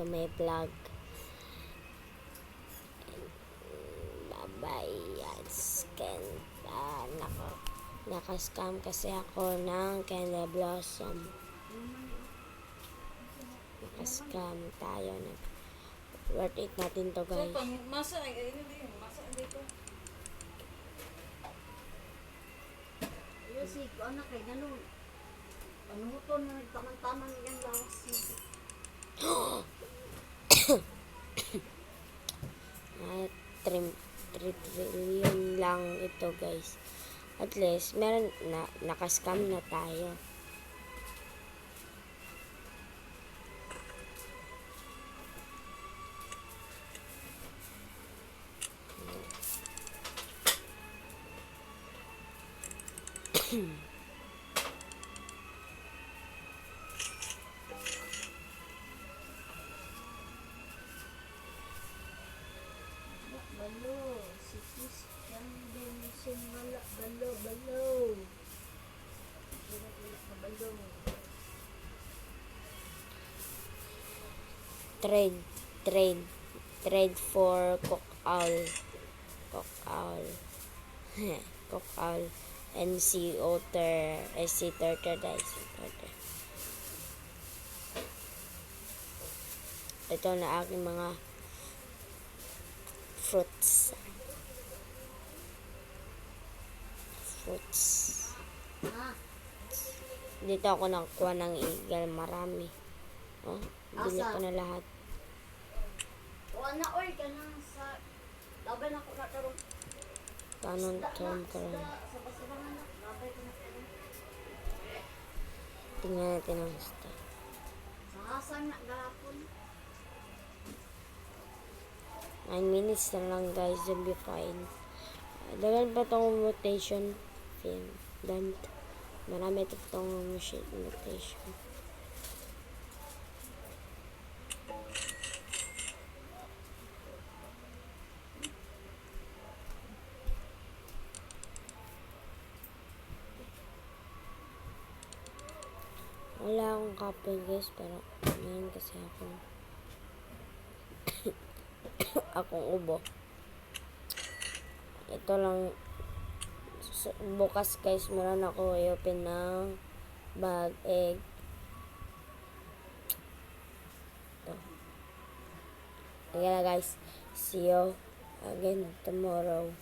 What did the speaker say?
to my vlog. Bye-bye. Yes. Can, ah, naka, naka-scam kasi ako ng Candy Blossom. Naka-scam tayo. Nag- Worth it natin to So, guys. pang masa, ay, ano din, masa, dito. Yung si ano kay ganun. Ano to na nagtaman-taman yung lawas niya. Ah, 3 trillion lang ito guys. At least, meron na, naka-scam na tayo. Balo, si Christian din simala. Balo, balo. Wala ka balo. Trade, trade, trade for cook owl. Cook owl. cook owl. And sea otter. Eh, sea turtle guys. Sea turtle. Ito na aking mga fruits. Fruits. Dito ako nakuha ng eagle. Marami. Oh, bili ko na lahat. wala oy ka na sa laban ako na karon. Tanong term ka lang. Sa basirangan na. Labay ko na karon. Tingnan natin ang star. Sa hasang na. 9 minutes na lang guys, fine. Uh, Dagan pa tong mutation film. Dan, marami ito tong mutation. Wala akong copy guys, pero meron kasi ako akong ubo. Ito lang bukas guys meron ako i-open ng bag egg. Ito. Ayan guys. See you again tomorrow.